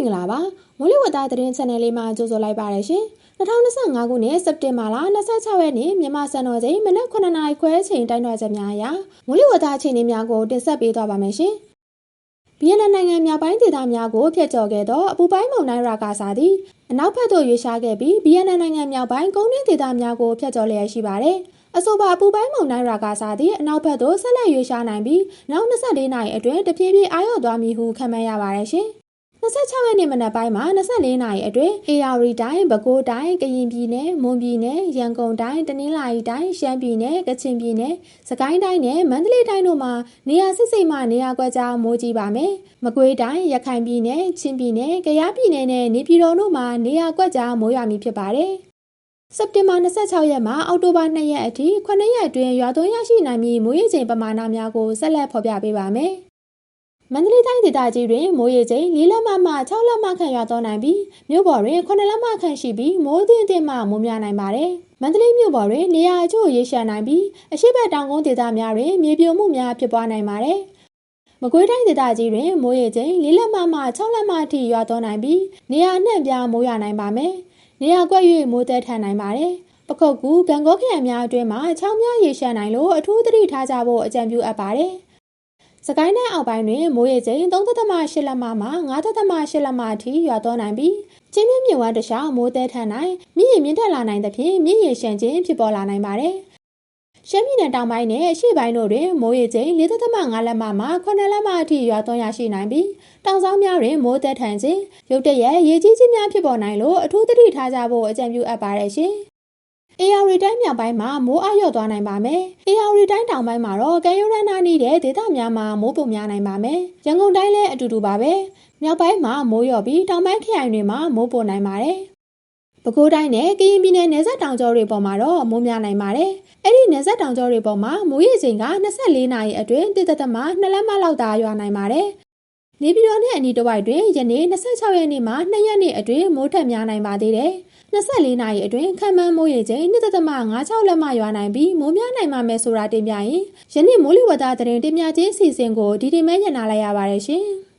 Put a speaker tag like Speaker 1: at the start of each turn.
Speaker 1: င်္ဂလာပါမိုးလေဝသသတင်း channel လေးမှာကြိုဆိုလိုက်ပါရရှင်2025ခုနှစ်စက်တင်ဘာလ26ရက်နေ့မြန်မာစံတော်ချိန်မနက်9:00နာရီခွဲအချိန်တိုင်းတော်ချက်များအရမိုးလေဝသအခြေအနေများကိုတင်ဆက်ပေးသွားပါမယ်ရှင်ဗီယက်နမ်နိုင်ငံမြောက်ပိုင်းဒေသများကိုဖျက်ချော်ခဲ့သောအပူပိုင်းမုန်တိုင်းရာကာစာသည်အနောက်ဘက်သို့ရွေ့ရှားခဲ့ပြီးဗီယက်နမ်နိုင်ငံမြောက်ပိုင်းကုန်းတွင်းဒေသများကိုဖျက်ချော်လျက်ရှိပါတယ်။အဆိုပါအပူပိုင်းမုန်တိုင်းရာကာစာသည်အနောက်ဘက်သို့ဆက်လက်ရွေ့ရှားနိုင်ပြီးနောက်24နာရီအတွင်းတဖြည်းဖြည်းအာရုံသွားမည်ဟုခန့်မှန်းရပါတယ်ရှင်။ 26ရက်နေ့မနက်ပိုင်းမှာ24နာရီအတွင်းအေယာရီတိုင်းပဲခူးတိုင်းကရင်ပြည်နယ်မွန်ပြည်နယ်ရန်ကုန်တိုင်းတနင်္လာရီတိုင်းရှမ်းပြည်နယ်ကချင်ပြည်နယ်စကိုင်းတိုင်းနဲ့မန္တလေးတိုင်းတို့မှာနေရာစစ်စိမ်မှနေရာကွက်ကြားမိုးကြီးပါမယ်။မကွေးတိုင်းရခိုင်ပြည်နယ်ချင်းပြည်နယ်ကယားပြည်နယ်နဲ့နေပြည်တော်တို့မှာနေရာကွက်ကြားမိုးရွာမည်ဖြစ်ပါတယ်။စက်တင်ဘာ26ရက်မှအောက်တိုဘာ2ရက်အထိ9ရက်အတွင်းရွာသွန်းရရှိနိုင်မည့်မိုးရေချိန်ပမာဏများကိုဆက်လက်ဖော်ပြပေးပါမယ်။ မန္တလေးတိုင်းဒေသကြီးတွင်မိုးရေချိန်၄လက်မမှ6လက်မခန့်ရွာသွန်းနိုင်ပြီးမြို့ပေါ်တွင်9လက်မခန့်ရှိပြီးမိုးသင်းသင်းမှမိုးများနိုင်ပါတယ်။မန္တလေးမြို့ပေါ်တွင်နေရာအချို့ရေရှမ်းနိုင်ပြီးအရှိတ်တောင်ကုန်းဒေသများတွင်မြေပြိုမှုများဖြစ်ပွားနိုင်ပါတယ်။မကွေးတိုင်းဒေသကြီးတွင်မိုးရေချိန်၄လက်မမှ6လက်မအထိရွာသွန်းနိုင်ပြီးနေရာနှံ့ပြားမိုးရွာနိုင်ပါမယ်။နေရာကွက်၍မိုးသက်ထန်နိုင်ပါတယ်။ပခုတ်ကူဂံကောခရိုင်များအတွင်းမှာချောင်းများရေရှမ်းနိုင်လို့အထူးသတိထားကြဖို့အကြံပြုအပ်ပါတယ်။စ ကိုင်းတိုင်းအောက်ပိုင်းတွင်မိုးရေချိန်3.8လက်မမှ9.8လက်မအထိရွာသွန်းနိုင်ပြီးချင်းမြင့်မြဝန်းတခြားမိုးသည်ထန်နိုင်မြင့်ရင်မြင့်တက်လာနိုင်သဖြင့်မြင့်ရင်ရှမ်းခြင်းဖြစ်ပေါ်လာနိုင်ပါတယ်။ရှမ်းပြည်နယ်တောင်ပိုင်းနဲ့အရှေ့ပိုင်းတို့တွင်မိုးရေချိန်4.5လက်မမှ9လက်မအထိရွာသွန်းရရှိနိုင်ပြီးတောင်ဆောင်များတွင်မိုးသက်ထန်ခြင်းရုတ်တရက်ရေကြီးခြင်းများဖြစ်ပေါ်နိုင်လို့အထူးသတိထားကြဖို့အကြံပြုအပ်ပါတယ်ရှင်။ အေယာရီတိုင်းမြောက်ပိုင်းမှာမိုးအရော့သွားနိုင်ပါမယ်။အေယာရီတိုင်းတောင်ပိုင်းမှာတော့ကံရိုးရမ်းနားနေတဲ့ဒေသများမှာမိုးပုံများနိုင်ပါမယ်။ရန်ကုန်တိုင်းလည်းအတူတူပါပဲ။မြောက်ပိုင်းမှာမိုးရော့ပြီးတောင်ပိုင်းခရိုင်တွေမှာမိုးပုံနိုင်ပါတယ်။ပဲခူးတိုင်းနဲ့ကရင်ပြည်နယ်နယ်စပ်တောင်ကျောတွေပေါ်မှာတော့မိုးများနိုင်ပါတယ်။အဲ့ဒီနယ်စပ်တောင်ကျောတွေပေါ်မှာမိုးရေချိန်က24နာရီအတွင်းတိတသက်မှ2လက်မလောက်သာရွာနိုင်ပါတယ်။ နေပြည်တော်နဲ့အနီးတစ်ဝိုက်တွင်ယနေ့26ရက်နေ့မှ2ရက်နေ့အတွင်းမိုးထက်များနိုင်ပါသေးတယ်။24နာရီအတွင်းခံမှန်းမိုးရေချိန်2.56လက်မရွာနိုင်ပြီးမိုးများနိုင်မှာမယ်ဆိုတာတင်ပြရင်ယနေ့မိုးလေဝသသတင်းတင်ပြခြင်းအစီအစဉ်ကိုဒီဒီမဲညနာလိုက်ရပါတယ်ရှင်။